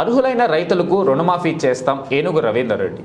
అర్హులైన రైతులకు రుణమాఫీ చేస్తాం ఏనుగు రవీందర్ రెడ్డి.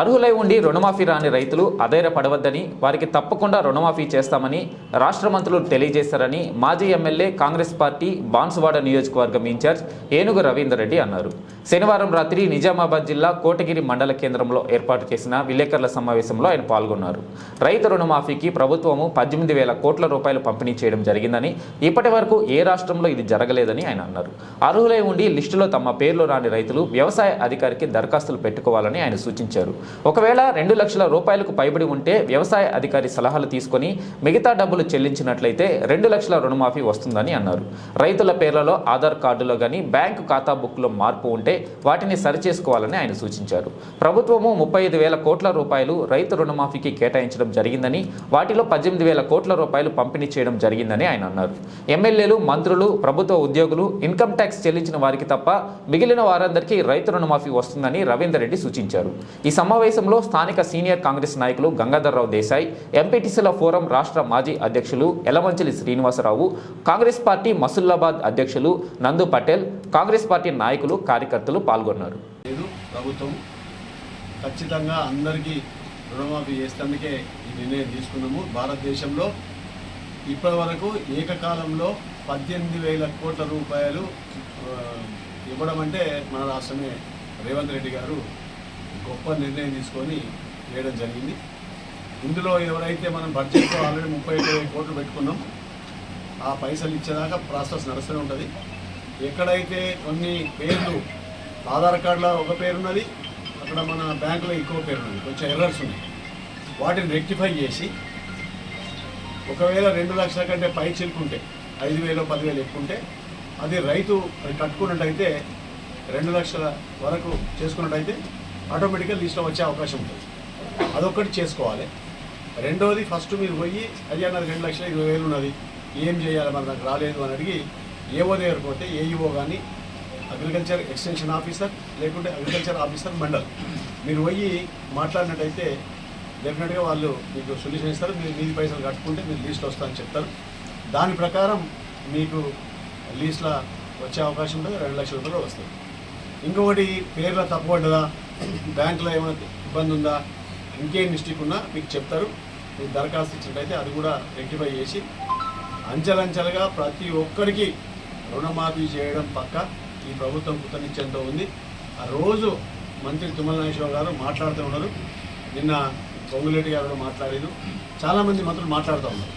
అర్హులై ఉండి రుణమాఫీ రాని రైతులు అధైర్యపడవద్దని వారికి తప్పకుండా రుణమాఫీ చేస్తామని రాష్ట్ర మంత్రులు తెలియజేశారని మాజీ ఎమ్మెల్యే కాంగ్రెస్ పార్టీ బాన్సువాడ నియోజకవర్గం ఇన్ఛార్జ్ ఏనుగు రవీందర్ రెడ్డి అన్నారు. శనివారం రాత్రి నిజామాబాద్ జిల్లా కోటగిరి మండల కేంద్రంలో ఏర్పాటు చేసిన విలేకరుల సమావేశంలో ఆయన పాల్గొన్నారు. రైతు రుణమాఫీకి ప్రభుత్వము పద్దెనిమిది వేల కోట్ల రూపాయలు పంపిణీ చేయడం జరిగిందని ఇప్పటి వరకు ఏ రాష్ట్రంలో ఇది జరగలేదని ఆయన అన్నారు. అర్హులై ఉండి లిస్టులో తమ పేర్లు రాని రైతులు వ్యవసాయ అధికారికి దరఖాస్తులు పెట్టుకోవాలని ఆయన సూచించారు. ఒకవేళ రెండు లక్షల రూపాయలకు పైబడి ఉంటే వ్యవసాయ అధికారి సలహాలు తీసుకొని మిగతా డబ్బులు చెల్లించినట్లయితే రెండు లక్షల రుణమాఫీ వస్తుందని అన్నారు. రైతుల పేర్లలో ఆధార్ కార్డులో కానీ బ్యాంకు ఖాతా బుక్లో మార్పు ఉంటే వాటిని సరిచేసుకోవాలని ఆయన సూచించారు. ప్రభుత్వము ముప్పై ఐదు వేల కోట్ల రూపాయలు రైతు రుణమాఫీకి కేటాయించడం జరిగిందని వాటిలో పద్దెనిమిది వేల కోట్ల రూపాయలు పంపిణీ చేయడం జరిగిందని ఆయన అన్నారు. ఎమ్మెల్యేలు మంత్రులు ప్రభుత్వ ఉద్యోగులు ఇన్కమ్ ట్యాక్స్ చెల్లించిన వారికి తప్ప మిగిలిన వారందరికీ రైతు రుణమాఫీ వస్తుందని రవీందర్ రెడ్డి సూచించారు. ఈ సమావేశంలో స్థానిక సీనియర్ కాంగ్రెస్ నాయకులు గంగాధర్రావు దేశాయ్ ఎంపీటీసీల ఫోరం రాష్ట్ర మాజీ అధ్యక్షులు ఎలమంచిలి శ్రీనివాసరావు కాంగ్రెస్ పార్టీ మసుల్లాబాద్ అధ్యక్షులు నందు పటేల్ కాంగ్రెస్ పార్టీ నాయకులు కార్యకర్తలు పాల్గొన్నారు. లేదు ప్రభుత్వం ఖచ్చితంగా అందరికీ రుణమాఫీ చేసేందుకే ఈ నిర్ణయం తీసుకున్నాము. భారతదేశంలో ఇప్పటి వరకు ఏకకాలంలో పద్దెనిమిది వేల కోట్ల రూపాయలు ఇవ్వడం అంటే మన రాష్ట్రమే రేవంత్ రెడ్డి గారు గొప్ప నిర్ణయం తీసుకొని చేయడం జరిగింది. ఇందులో ఎవరైతే మనం బడ్జెట్లో ఆల్రెడీ ముప్పై ఐదు వేల కోట్లు పెట్టుకున్నాం ఆ పైసలు ఇచ్చేదాకా ప్రాసెస్ నడుస్తూనే ఉంటుంది. ఎక్కడైతే కొన్ని పేర్లు ఆధార్ కార్డులో ఒక పేరు ఉన్నది అక్కడ మన బ్యాంకులో ఎక్కువ పేరు ఉన్నది కొంచెం ఎర్రర్స్ ఉన్నాయి. వాటిని రెక్టిఫై చేసి ఒకవేళ రెండు లక్షల కంటే పై చిలుకుంటే ఐదు వేలు పదివేలు ఎక్కువంటే అది రైతు అది కట్టుకున్నట్టయితే రెండు లక్షల వరకు చేసుకున్నట్టయితే ఆటోమేటిక్గా లిస్ట్లో వచ్చే అవకాశం ఉంటుంది. అదొక్కటి చేసుకోవాలి. రెండోది ఫస్ట్ మీరు పోయి అయ్యా నాది రెండు లక్షల ఇరవై వేలు ఉన్నది. ఏం చేయాలి? మరి నాకు రాలేదు అని అడిగి ఏవో దగ్గర పోతే ఏఈఓ కానీ అగ్రికల్చర్ ఎక్స్టెన్షన్ ఆఫీసర్ లేకుంటే అగ్రికల్చర్ ఆఫీసర్ మండల్. మీరు పోయి మాట్లాడినట్టయితే డెఫినెట్గా వాళ్ళు మీకు సొల్యూషన్ ఇస్తారు. మీరు మీది పైసలు కట్టుకుంటే మీరు లీస్ట్లో వస్తారని చెప్తారు. దాని ప్రకారం మీకు లీస్ట్లో వచ్చే అవకాశం ఉంటుంది. రెండు లక్షల రూపాయలు వస్తుంది ఇంకొకటి పేర్ల తప్పబడ్డదా బ్యాంకులో ఏమైనా ఇబ్బంది ఉందా? ఇంకేం మిస్టేక్ ఉన్నా మీకు చెప్తారు. మీరు దరఖాస్తు ఇచ్చినట్టయితే అది కూడా రెక్టిఫై చేసి అంచెలంచెలుగా ప్రతి ఒక్కరికి రుణమాఫీ చేయడం పక్క ఈ ప్రభుత్వం కృతనిశ్చయంతో ఉంది. ఆ రోజు మంత్రి తుమ్మల నాగేశ్వరరావు గారు మాట్లాడుతూ ఉన్నారు. నిన్న పొంగులేటి గారు కూడా మాట్లాడారు. చాలామంది మంత్రులు మాట్లాడుతూ ఉన్నారు.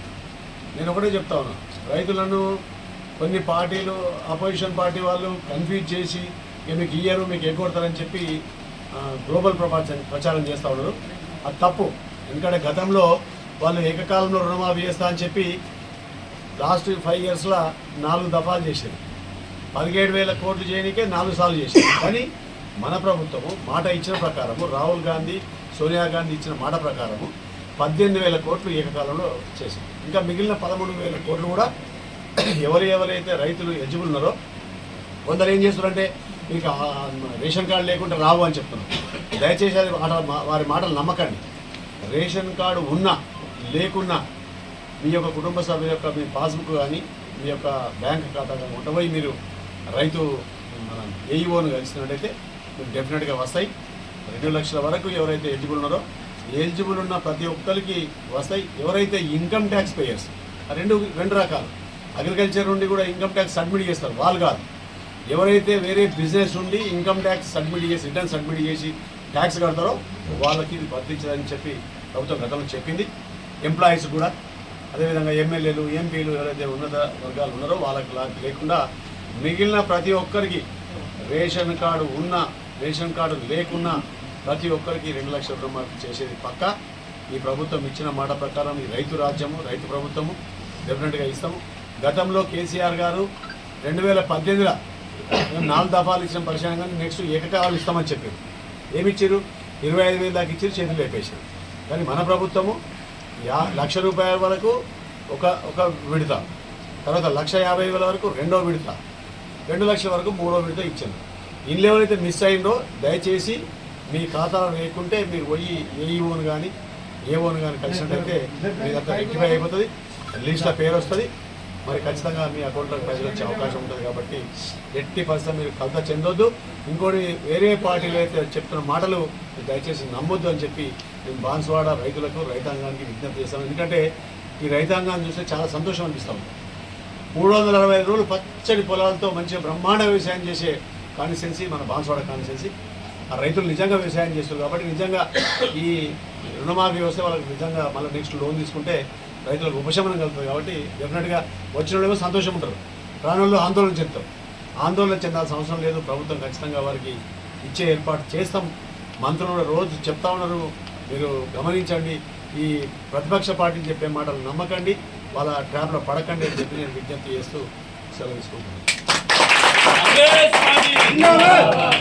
నేను ఒకటే చెప్తా ఉన్నాను రైతులను కొన్ని పార్టీలు అపోజిషన్ పార్టీ వాళ్ళు కన్ఫ్యూజ్ చేసి ఇక మీకు ఇయ్యరు మీకు ఎగ్గొడతారని చెప్పి గ్లోబల్ ప్రపంచాన్ని ప్రచారం చేస్తూ ఉన్నారు. అది తప్పు. ఎందుకంటే గతంలో వాళ్ళు ఏకకాలంలో రుణమాఫీ చేస్తా అని చెప్పి లాస్ట్ ఫైవ్ ఇయర్స్లో నాలుగు దఫాలు చేశారు. పదిహేడు వేల కోట్లు చేయడానికే నాలుగు సార్లు చేశారు. కానీ మన ప్రభుత్వము మాట ఇచ్చిన ప్రకారము రాహుల్ గాంధీ సోనియా గాంధీ ఇచ్చిన మాట ప్రకారము పద్దెనిమిది వేల కోట్లు ఏకకాలంలో చేసింది ఇంకా మిగిలిన పదమూడు వేల కోట్లు కూడా ఎవరు ఎవరైతే రైతులు ఎలిజిబుల్ ఉన్నారో కొందరు ఏం చేస్తున్నారంటే మీకు రేషన్ కార్డు లేకుండా రావు అని చెప్తున్నారు దయచేసి అది మాట- మా- వారి మాటలు నమ్మకండి. రేషన్ కార్డు ఉన్నా లేకున్నా మీ యొక్క కుటుంబ సభ్యుల యొక్క మీ పాస్బుక్ కానీ మీ యొక్క బ్యాంక్ ఖాతా కానీ ఉండబోయి మీరు రైతు మన ఏఈఓను కలిసినట్టయితే మీకు డెఫినెట్గా వస్తాయి. రెండు లక్షల వరకు ఎవరైతే ఎలిజిబుల్ ఉన్నారో ఎలిజిబుల్ ఉన్న ప్రతి ఒక్కరికి వస్తాయి. ఎవరైతే ఇన్కమ్ ట్యాక్స్ పేయర్స్ రెండు రెండు రకాలు. అగ్రికల్చర్ నుండి కూడా ఇన్కమ్ ట్యాక్స్ సబ్మిట్ చేస్తారు. వాళ్ళు కాదు. ఎవరైతే వేరే బిజినెస్ ఉండి ఇన్కమ్ ట్యాక్స్ సబ్మిట్ చేసి రిటర్న్ సబ్మిట్ చేసి ట్యాక్స్ కడతారో వాళ్ళకి ఇది వర్తించదని చెప్పి ప్రభుత్వం గతంలో చెప్పింది. ఎంప్లాయీస్ కూడా అదేవిధంగా ఎమ్మెల్యేలు ఎంపీలు ఎవరైతే ఉన్నత వర్గాలు ఉన్నారో వాళ్ళకి లా- లేకుండా మిగిలిన ప్రతి ఒక్కరికి రేషన్ కార్డు ఉన్న రేషన్ కార్డు లేకున్నా ప్రతి ఒక్కరికి రెండు లక్షల రూపాయలు చేసేది పక్క. ఈ ప్రభుత్వం ఇచ్చిన మాట ప్రకారం ఈ రైతు రాజ్యము రైతు ప్రభుత్వము డెఫినెట్గా ఇస్తాము. గతంలో కేసీఆర్ గారు రెండు వేల పద్దెనిమిదిలో మేము నాలుగు దఫాలు ఇచ్చిన పరిశ్రమ కానీ నెక్స్ట్ ఏకకాలం ఇస్తామని చెప్పారు. ఏమి ఇచ్చారు ఇరవై ఐదు వేలు దాకా ఇచ్చారు చేతులు లేపేశారు. కానీ మన ప్రభుత్వము యా లక్ష రూపాయల వరకు ఒక ఒక విడత. తర్వాత లక్ష యాభై వేల వరకు రెండో విడత. రెండు లక్షల వరకు మూడో విడత ఇచ్చాను ఇల్లు అయితే మిస్ అయిందో దయచేసి మీ ఖాతాలో లేకుంటే మీరు పోయి ఏఈఓను కానీ ఏఓను కానీ కలిసినట్టయితే మీదంతా రెక్టిఫై అయిపోతుంది. లిస్ట్లో పేరు వస్తుంది. మరి ఖచ్చితంగా మీ అకౌంట్లోకి ప్రజలు వచ్చే అవకాశం ఉంటుంది కాబట్టి ఎట్టి పరిస్థితి మీరు కలత చెందొద్దు. ఇంకోటి వేరే పార్టీలు అయితే చెప్తున్న మాటలు దయచేసి నమ్మొద్దు అని చెప్పి మేము బాన్సువాడ రైతులకు రైతాంగానికి విజ్ఞప్తి చేస్తాం ఎందుకంటే ఈ రైతాంగాన్ని చూస్తే చాలా సంతోషం అనిపిస్తాం మూడు వందల అరవై రోజులు పచ్చడి పొలాలతో మంచిగా బ్రహ్మాండ వ్యవసాయం చేసే కాన్స్టిట్యున్సీ మన బాన్సువాడ కాన్స్టిట్యున్సీ. ఆ రైతులు నిజంగా వ్యవసాయం చేస్తారు కాబట్టి నిజంగా ఈ రుణమాఫీ వ్యవస్థ వాళ్ళకి నిజంగా మళ్ళీ నెక్స్ట్ లోన్ తీసుకుంటే రైతులకు ఉపశమనం కలుగుతుంది కాబట్టి డెఫినెట్గా వచ్చిన వాళ్ళేమో సంతోషం ఉంటారు. ప్రాణుల్లో ఆందోళన చెందుతారు ఆందోళన చెందాల్సిన అవసరం లేదు. ప్రభుత్వం ఖచ్చితంగా వారికి ఇచ్చే ఏర్పాటు చేస్తాం. మంత్రులు రోజు చెప్తా ఉన్నారు. మీరు గమనించండి. ఈ ప్రతిపక్ష పార్టీలు చెప్పే మాటలు నమ్మకండి. వాళ్ళ ట్రాప్లో పడకండి అని చెప్పి నేను విజ్ఞప్తి చేస్తూ సెలవు తీసుకుంటున్నాను